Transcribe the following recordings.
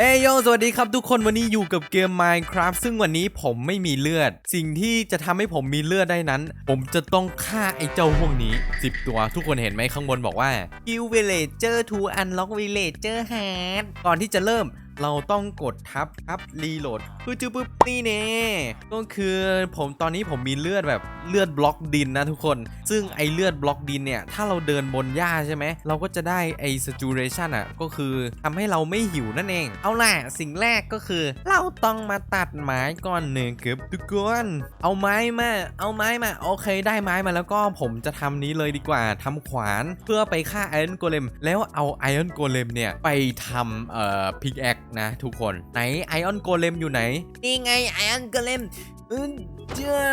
เอ้ยโยสวัสดีครับทุกคนวันนี้อยู่กับเกม Minecraft ซึ่งวันนี้ผมไม่มีเลือด สิ่งที่จะทำให้ผมมีเลือดได้นั้น ผมจะต้องฆ่าไอ้เจ้าพวกนี้ 10 ตัวทุกคนเห็นไหมข้างบนบอกว่า Kill Villager to unlock Villager Heart ก่อนที่จะเริ่ม เราต้องกดทับทับรีโหลดปึ๊บจึ๊บปึ๊บนี่เน่ก็คือผมตอนนี้ผมมีเลือดแบบเลือดบล็อกดินนะทุกคน ซึ่งไอเลือดบล็อกดินเนี่ย ถ้าเราเดินบนหญ้าใช่ไหม เราก็จะได้ไอ saturation อะ ก็คือทำให้เราไม่หิวนั่นเอง เอาล่ะ สิ่งแรกก็คือ เราต้องมาตัดไม้ก่อนหนึ่งครับทุกคน เอาไม้มา เอาไม้มา โอเคได้ไม้มาแล้วก็ผมจะทำนี้เลยดีกว่าทำขวานเพื่อไปฆ่าไอรอนโกเลมแล้วเอาไอรอนโกเลมเนี่ยไปทำเอ่อพิกแอคนะทุกคนไหนไอออนโกเลมอยู่ไหน นี่ไงไอออนโกเลมอือเจ้า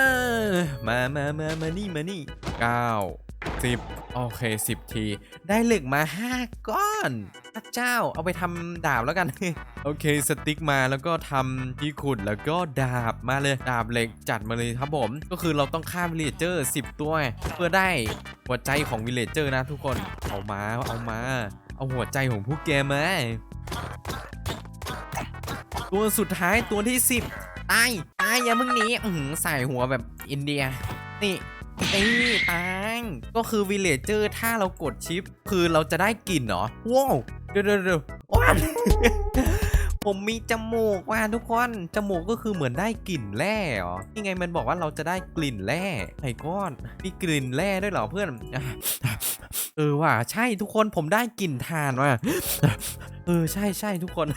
มามามามานี่มานี่เก้าสิบโอเคสิบที ได้เหล็กมา5ก้อนพระเจ้าเอาไปทำดาบแล้วกัน โอเคสติ๊กมาแล้วก็ทำที่ขุดแล้วก็ดาบมาเลยดาบเหล็กจัดมาเลยครับผม ก็คือเราต้องฆ่าวิลเลเจอร์10ตัว เพื่อได้หัวใจของวิลเลเจอร์นะทุกคนเอามาเอามา เอาหัวใจของผู้แกมา ตัวสุดท้ายตัวที่ 10ตายตายอย่ามึงหนีอืใส่หัวแบบอินเดีย นี่นี่ตายก็คือวิลเลเจอร์ถ้าเรากดชิป คือเราจะได้กลิ่นเหรอว้าวเดี๋ยวเดี๋ยวเดี๋ยวว้าวผมมีจมูกว่ะทุกคน จมูกก็คือเหมือนได้กลิ่นแร่หรอนี่ไงมันบอกว่าเราจะได้กลิ่นแร่ไอ้ก้อนมีกลิ่นแร่ด้วยเหรอเพื่อน เออว่ะใช่ทุกคนผมได้กลิ่นทานว่ะเออใช่ใช่ทุกคน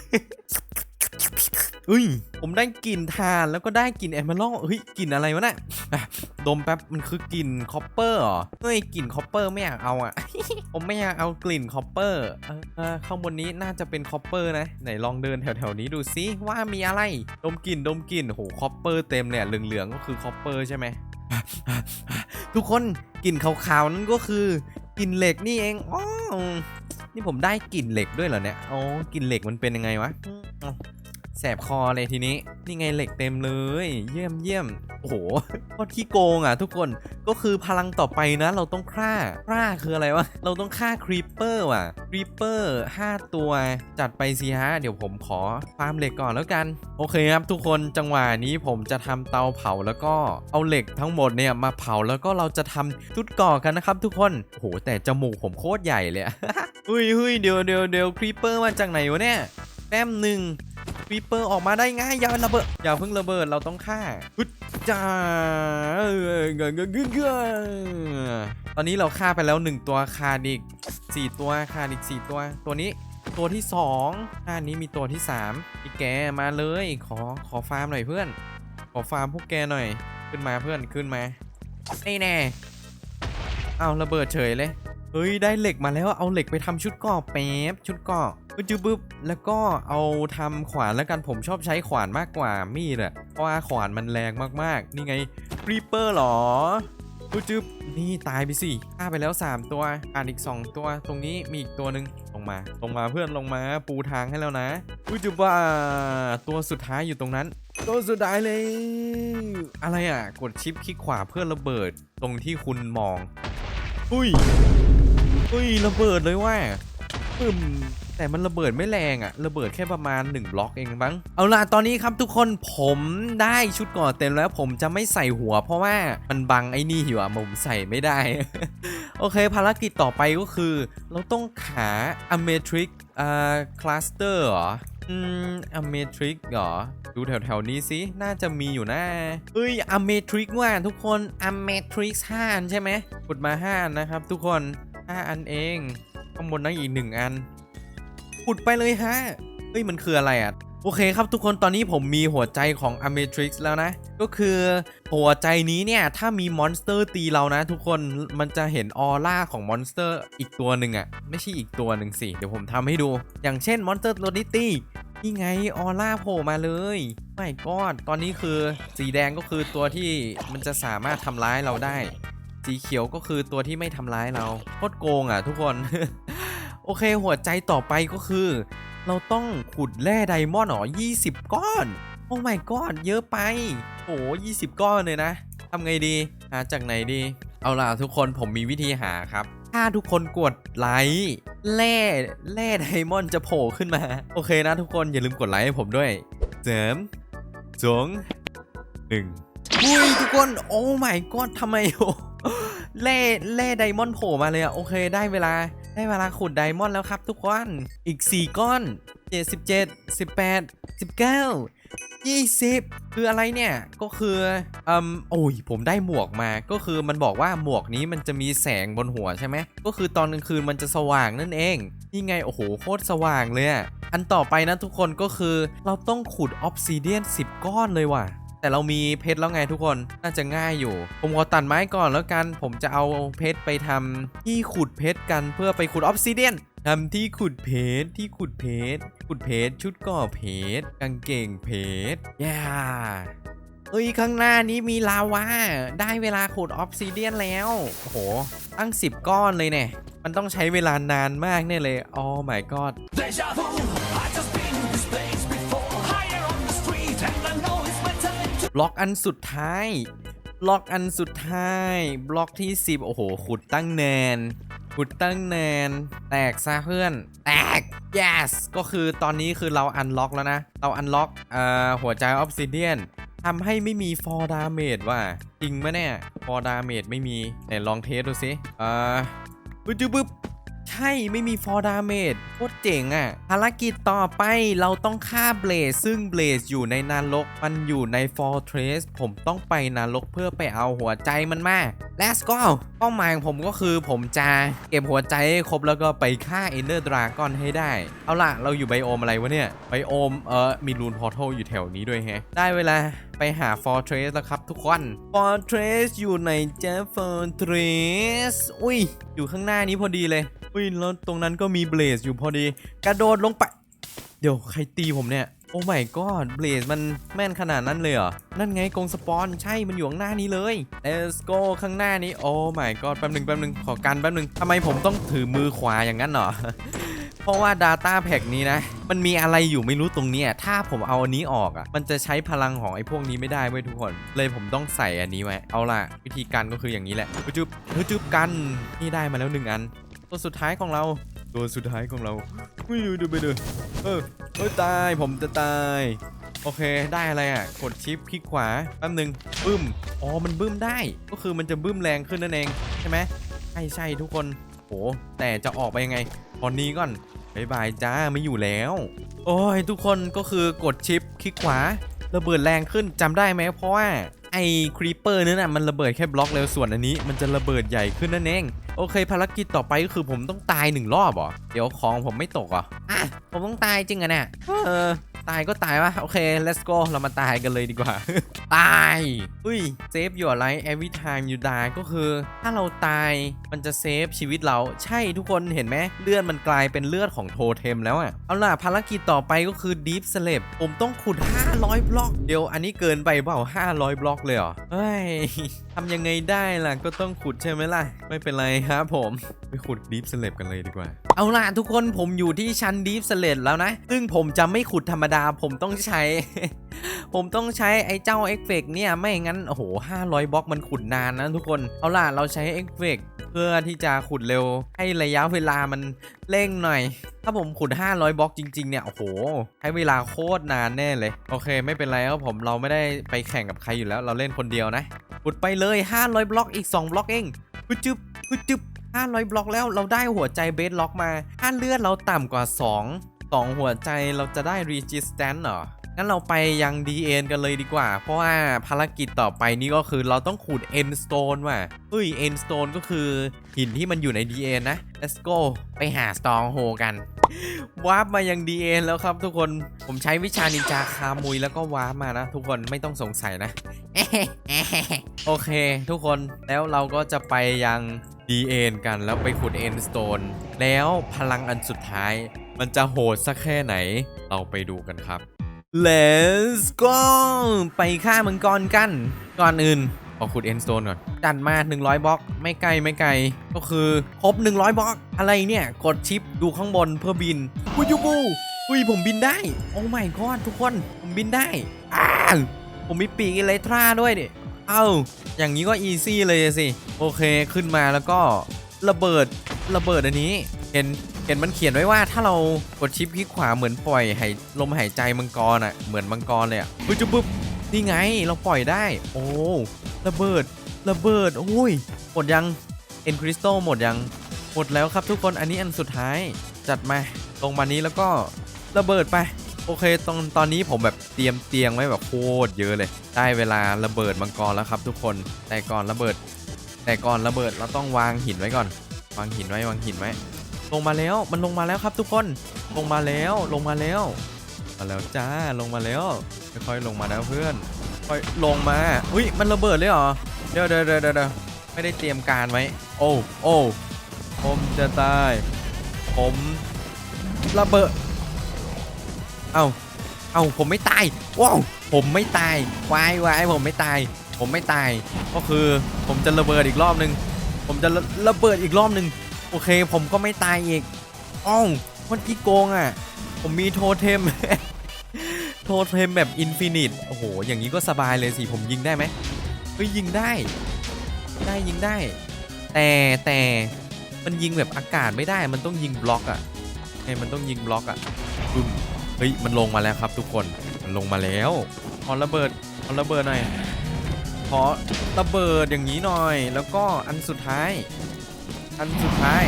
อุ้ย ผมได้กลิ่นทานแล้วก็ได้กลิ่นแอมเบอร์เฮ้ยกลิ่นอะไรวะน่ะอะดมแป๊บมันคือกลิ่นคอปเปอร์เหรอเฮ้ยกลิ่นคอปเปอร์ไม่อยากเอาอะ ผมไม่อยากเอากลิ่นคอปเปอร์เออเอข้างบนนี้น่าจะเป็นคอปเปอร์นะไหนลองเดินแถวๆนี้ดูซิว่ามีอะไร ดมกลิ่นดมกลิ่นโหคอปเปอร์เต็มเนี่ยเหลืองๆก็คือคอปเปอร์ใช่ไหมทุกคนกลิ่นขาวๆนั่นก็คือกลิ่นเหล็กนี่เองอ๋อนี่ผมได้กลิ่นเหล็กด้วยเหรอเนี่ยอ๋อกลิ่นเหล็กมันเป็นยังไงวะ แสบคอเลยทีนี้ นี่ไงเหล็กเต็มเลย เยี่ยมเยี่ยมโอ้โหโคตรขี้โกงอะทุกคนก็คือพลังต่อไปนะ เราต้องฆ่าฆ่าคืออะไรวะ เราต้องฆ่าครีปเปอร์ว่ะครีปเปอร์5ตัวจัดไปสิฮะ เดี๋ยวผมขอฟาร์มเหล็กก่อนแล้วกัน โอเคครับทุกคนจังหวะนี้ผมจะทำเตาเผาแล้วก็เอาเหล็กทั้งหมดเนี่ยมาเผาแล้วก็เราจะทำชุดก่อกันนะครับ ทุกคนโอ้โหแต่จมูกผมโคตรใหญ่เลยอะเฮ้ยเฮ้ยเดี๋ยวเดี๋ยวเดี๋ยวครีปเปอร์มาจากไหนวะเนี่ยแป๊มหนึ่ง ครีเปอร์ออกมาได้ง่ายอย่าระเบิดอย่าเพิ่งระเบิดเราต้องฆ่าฮึดจ้าเออเงเงเงเงตอนนี้เราฆ่าไปแล้ว 1 ตัวขาดอีก4 ตัวขาดอีก4 ตัว ตัวนี้ตัวที่2ท่านี้มีตัวที่ 3 อีกแกมาเลยขอขอฟาร์มหน่อยเพื่อน ขอฟาร์มพวกแกหน่อยขึ้นมาเพื่อนขึ้นมาไอ้แน่เอาระเบิดเฉยเลย เฮ้ยได้เหล็กมาแล้วเอาเหล็กไปทำชุดกราะแป๊บชุดกราะปึ๊บจึ๊บบแล้วก็เอาทำขวานแล้วกันผมชอบใช้ขวานมากกว่ามีดอะเพราะว่าขวานมันแรงมากๆ นี่ไงรีเปอร์หรอปึ๊บจึ๊บนี่ตายไปสิฆ่าไปแล้ว 3 ตัวอ่านอีก 2 ตัว ตรงนี้มีอีกตัวหนึ่งลงมา ลงมาเพื่อนลงมาปูทางให้แล้วนะปึ๊บจึ๊บว่าตัวสุดท้ายอยู่ตรงนั้น ตัวสุดท้ายเลย อะไรอะ กดชิปคลิกขวาเพื่อระเบิดตรงที่คุณมองอุ้ย อุ้ยระเบิดเลยว่าปึ้มแต่มันระเบิดไม่แรงอะระเบิดแค่ประมาณ 1 บล็อกเองบ้างเอาล่ะตอนนี้ครับทุกคนผมได้ชุดก่อนเต็มแล้วผมจะไม่ใส่หัว เพราะว่ามันบังไอ้นี่อยู่อะผมใส่ไม่ได้ โอเคภารกิจต่อไปก็คือ เราต้องหาอเมทริกอ่าคลัสเตอร์เหรอ อืมอเมทริกเหรอ ดูแถวๆนี้สิ น่าจะมีอยู่นะเอ้ยอเมทริกว่าทุกคนอเมทริกห้าอันใช่ไหมกดมา5อันนะครับทุกคน 5 อันเอง ข้างบนนั่งอีก 1 อันขุดไปเลยฮะเฮ้ยมันคืออะไรอะโอเคครับทุกคนตอนนี้ผมมีหัวใจของ a m e t r i x แล้วนะ ก็คือหัวใจนี้เนี่ย ถ้ามีมอนสเตอร์ตีเรานะ ทุกคนมันจะเห็นออร่าของมอนสเตอร์อีกตัวหนึ่งอะไม่ใช่อีกตัวหนึ่งสิ เดี๋ยวผมทำให้ดู อย่างเช่นมอนสเตอร์ตัวนี้ตีนี่ไงออร่าโผล่มาเลยไม่กอดตอนนี้คือสีแดงก็คือตัวที่มันจะสามารถทำร้ายเราได้ สีเขียวก็คือตัวที่ไม่ทำร้ายเราโคตรโกงอะทุกคน โอเคหัวใจต่อไปก็คือ เราต้องขุดแร่ไดมอนด์หรอ20 ก้อน โอ้ my god เยอะไปโอ้20ก้อนเลยนะทำไงดี หาจากไหนดี เอาล่ะทุกคนผมมีวิธีหาครับ ถ้าทุกคนกดไลค์แร่แร่ไดมอนด์จะโผล่ขึ้นมา โอเคนะทุกคนอย่าลืมกดไลค์ให้ผมด้วยเสริมสองหนึ่งอุ้ยทุกคน โอ้ my god ทำไมโอ้ แร่แร่ไดมอนด์โผล่มาเลยอะโอเค ได้เวลาได้เวลาขุดไดมอนด์แล้วครับทุกคน อีก 4 ก้อน 77 18 19 20 คืออะไรเนี่ย ก็คืออืมโอ้ยผมได้หมวกมาก็คือมันบอกว่าหมวกนี้มันจะมีแสงบนหัวใช่ไหมก็คือตอนกลางคืนมันจะสว่างนั่นเองนี่ไง โอ้โหโคตรสว่างเลยอะอันต่อไปนะทุกคนก็คือเราต้องขุดออฟซิเดียน10 ก้อนเลยว่ะ แต่เรามีเพชรแล้วไงทุกคนน่าจะง่ายอยู่ ผมขอตัดไม้ก่อนแล้วกัน ผมจะเอาเพชรไปทำที่ขุดเพชรกันเพื่อไปขุดออฟซิเดียนทำที่ขุดเพชรที่ขุดเพชรขุดเพชรชุดก่อเพชรกางเกงเพชรย่าเอ้ยข้างหน้านี้มีลาวาได้เวลาขุดออฟซิเดียนแล้วโอ้โหตั้ง 10 ก้อนเลยเนี่ยมันต้องใช้เวลานานมากแน่เลยอ๋อ my god ล็อกอันสุดท้ายบล็อกอันสุดท้ายบล็อกที่ 10 โอ้โห ขุดตั้งแนน ขุดตั้งแนน แตกซะเพื่อน แตก yes ก็คือตอนนี้คือเราอันล็อกแล้วนะ เราอันล็อกเอ่อหัวใจออฟซิเดียนทำให้ไม่มีฟอร์ดาเมจว่ะ จริงไหมเนี่ย ฟอร์ดาเมจไม่มีไหนลองเทสดูสิเอ่อปึ๊บปึ๊บปึ๊บ ใช่ไม่มีฟอร์ดาเมจโคตรเจ๋งอะ่ะภารกิจต่อไปเราต้องฆ่าเบลสซึ่งเบลสอยู่ในนรกมันอยู่ในฟอร์เทรสผมต้องไปนรกเพื่อไปเอาหัวใจมันมา Let's go เป้าหมายของผมก็คือผมจะเก็บหัวใจให้ครบแล้วก็ไปฆ่าเอนเดอร์ดราก้อนให้ได้ เอาล่ะ เราอยู่ไบโอมอะไรวะเนี่ย ไบโอม เออมีรูนพอร์ทัลอยู่แถวนี้ด้วยแฮะ ได้เวลาไปหา Fortress แล้วครับทุกคน Fortress อยู่ในเจฟ Fortress อุ้ย อยู่ข้างหน้านี้พอดีเลย อุ้ย แล้วตรงนั้นก็มีเบลสอยู่พอดี กระโดดลงไป เดี๋ยวใครตีผมเนี่ย โอ้ my god เบลสมันแม่นขนาดนั้นเลยเหรอ นั่นไงกงสปอนใช่มันอยู่ข้างหน้านี้เลย Let's go ข้างหน้านี้ โอ้ my god แป๊บหนึ่งแป๊บหนึ่งขอกันแป๊บหนึ่งทำไมผมต้องถือมือขวาอย่างนั้นเหรอเพราะว่า Data Pack นี้นะ มันมีอะไรอยู่ไม่รู้ตรงนี้ถ้าผมเอาอันนี้ออกอะ มันจะใช้พลังของไอ้พวกนี้ไม่ได้เว้ยทุกคน เลยผมต้องใส่อันนี้ไว้ เอาล่ะ วิธีการก็คืออย่างนี้แหละฮึจึบฮึจึบกัน นี่ได้มาแล้วหนึ่งอัน ตัวสุดท้ายของเรา ตัวสุดท้ายของเราอุ้ยดูไปดูเออเออตายผมจะตาย โอเคได้อะไรอะ กดชิปคลิกขวาแป๊บหนึ่งบึ้มอ๋อมันบึ้มได้ ก็คือมันจะบึ้มแรงขึ้นนั่นเองใช่ไหมใช่ใช่ทุกคนโหแต่จะออกไปยังไง ตอนนี้ก่อนบายบายจ้าไม่อยู่แล้ว โอ้ยทุกคนก็คือกดชิปคลิกขวาระเบิดแรงขึ้นจำได้ไหมเพราะว่า อ้ครีปเปอร์นั่นน่ะมันระเบิดแค่บล็อกเร็วส่วนอันนี้ มันจะระเบิดใหญ่ขึ้นนั่นเอง โอเค ภารกิจต่อไปก็คือผมต้องตายหนึ่งรอบเหรอ เดี๋ยวของผมไม่ตกเหรออะผมต้องตายจริงอะเนี่ยเออตายก็ตายวะโอเค let's go เรามาตายกันเลยดีกว่า ตายอุ้ย save your life every time you die ก็คือ ถ้าเราตายมันจะเซฟชีวิตเรา ใช่ทุกคนเห็นไหมเลือดมันกลายเป็นเลือดของโทเทมแล้วอะเอาล่ะ ภารกิจต่อไปก็คือ deep slab ผมต้องขุด 500 บล็อก เดี๋ยวอันนี้เกินไปเปล่า 500 บล็อกเลยเหรอเฮ้ยทำยังไงได้ล่ะก็ต้องขุดใช่ไหมล่ะ ไม่เป็นไรครับผมไปขุด deep slab กันเลยดีกว่า เอาล่ะทุกคนผมอยู่ที่ชั้น deep slab แล้วนะ ซึ่งผมจะไม่ขุดธรรมดาผมต้องใช้ ผมต้องใช้ไอ้เจ้าเอฟเฟกเนี่ยไม่งั้นโอ้โห500บล็อกมันขุดนานนะทุกคนเอาล่ะเราใช้เอฟเฟกเพื่อที่จะขุดเร็ว ให้ระยะเวลามันเร่งหน่อย ถ้าผมขุด 500บล็อกจริง ๆ เนี่ย โอ้โห ใช้เวลาโคตรนานแน่เลย โอเค ไม่เป็นไรครับผม เราไม่ได้ไปแข่งกับใครอยู่แล้ว เราเล่นคนเดียวนะ ขุดไปเลย 500บล็อก อีก 2บล็อกเองปึ๊บจึ๊บปึ๊บจึ๊บ500บล็อกแล้ว เราได้หัวใจเบสล็อกมา ถ้าเลือดเราต่ำกว่า 2 2 หัวใจเราจะได้ resistance เหรอ งั้นเราไปยัง DN กันเลยดีกว่า เพราะว่าภารกิจต่อไปนี่ก็คือเราต้องขุด End Stone ว่ะเฮ้ย End Stone ก็คือหินที่มันอยู่ใน DN นะ Let's go ไปหา Stronghold กันวาร์ปมายัง DN แล้วครับทุกคนผมใช้วิชานินจาคามุยแล้วก็วาร์ปมานะ ทุกคนไม่ต้องสงสัยนะ โอเค ทุกคนแล้วเราก็จะไปยัง DN กันแล้วไปขุด N Stone แล้วพลังอันสุดท้าย มันจะโหดสักแค่ไหน เราไปดูกันครับ Let's go ไปฆ่ามังกรกัน ก่อนอื่นขอขุด End Stone ก่อน จัดมา 100 บล็อก ไม่ไกลไม่ไกล ก็คือครบ 100 บล็อก อะไรเนี่ย กดชิปดูข้างบนเพื่อบินวุยูบูอุ้ยผมบินได้ โอ้ my god ทุกคน ผมบินได้อ้าวผมมีปีกอิเล็กทราด้วยดิ เอ้า อย่างนี้ก็อีซี่เลยสิ โอเคขึ้นมาแล้วก็ระเบิดระเบิดอันนี้ เห็น เห็นมันเขียนไว้ว่าถ้าเรากดชิปคลิกขวาเหมือนปล่อยหายลมหายใจมังกรอะเหมือนมังกรเลยอะปึ๊บจุ๊บปึ๊บนี่ไงเราปล่อยได้ โอ้ระเบิดระเบิดโอ้ยหมดยังเอ็นคริสตัลหมดยังหมดแล้วครับทุกคนอันนี้อันสุดท้ายจัดมาตรงมานี้แล้วก็ระเบิดไปโอเคตอนตอนนี้ผมแบบเตรียมเตียงไว้แบบโคตรเยอะเลย ได้เวลาระเบิดมังกรแล้วครับทุกคนแต่ก่อนระเบิด แต่ก่อนระเบิดเราต้องวางหินไว้ก่อน วางหินไว้วางหินไว้ ลงมาแล้วมันลงมาแล้วครับทุกคนลงมาแล้วลงมาแล้วมาแล้วจ้าลงมาแล้วค่อยๆลงมาแล้วเพื่อน ค่อยลงมาอุ้ยมันระเบิดเลยเหรอเดี๋ยวเดี๋ยวเดี๋ยวเดี๋ยวไม่ได้เตรียมการไว้โอ้โอ้ผมจะตายผมระเบิดเอ้าเอ้าผมไม่ตายว้าวผมไม่ตายวายวายผมไม่ตาย ผมไม่ตาย ก็คือผมจะระเบิดอีกรอบนึง ผมจะระระเบิดอีกรอบนึง โอเคผมก็ไม่ตายอีกอ้าวมันกี่โกงอะ ผมมีโทเทม โทเทมแบบอินฟินิต โอ้โห อย่างนี้ก็สบายเลยสิ ผมยิงได้ไหมเฮ้ยยิงได้ ได้ยิงได้ แต่แต่มันยิงแบบอากาศไม่ได้ มันต้องยิงบล็อกอะไงมันต้องยิงบล็อกอะบึ้มเฮ้ย มันลงมาแล้วครับทุกคน มันลงมาแล้วขอระเบิดขอระเบิดหน่อยขอระเบิดอย่างนี้หน่อย แล้วก็อันสุดท้าย อันสุดท้าย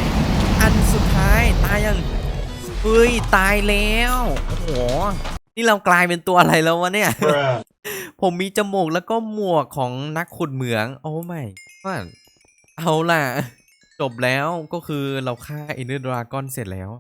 อันสุดท้ายตายยังเฮ้ยตายแล้วโอ้โหนี่เรากลายเป็นตัวอะไรแล้ววะเนี่ย ผมมีจมูกแล้วก็หมวกของนักขุดเหมือง โอ้ไม่ว่าเอาล่ะ จบแล้วก็คือเราฆ่าอินเดอร์ดราก้อนเสร็จแล้ว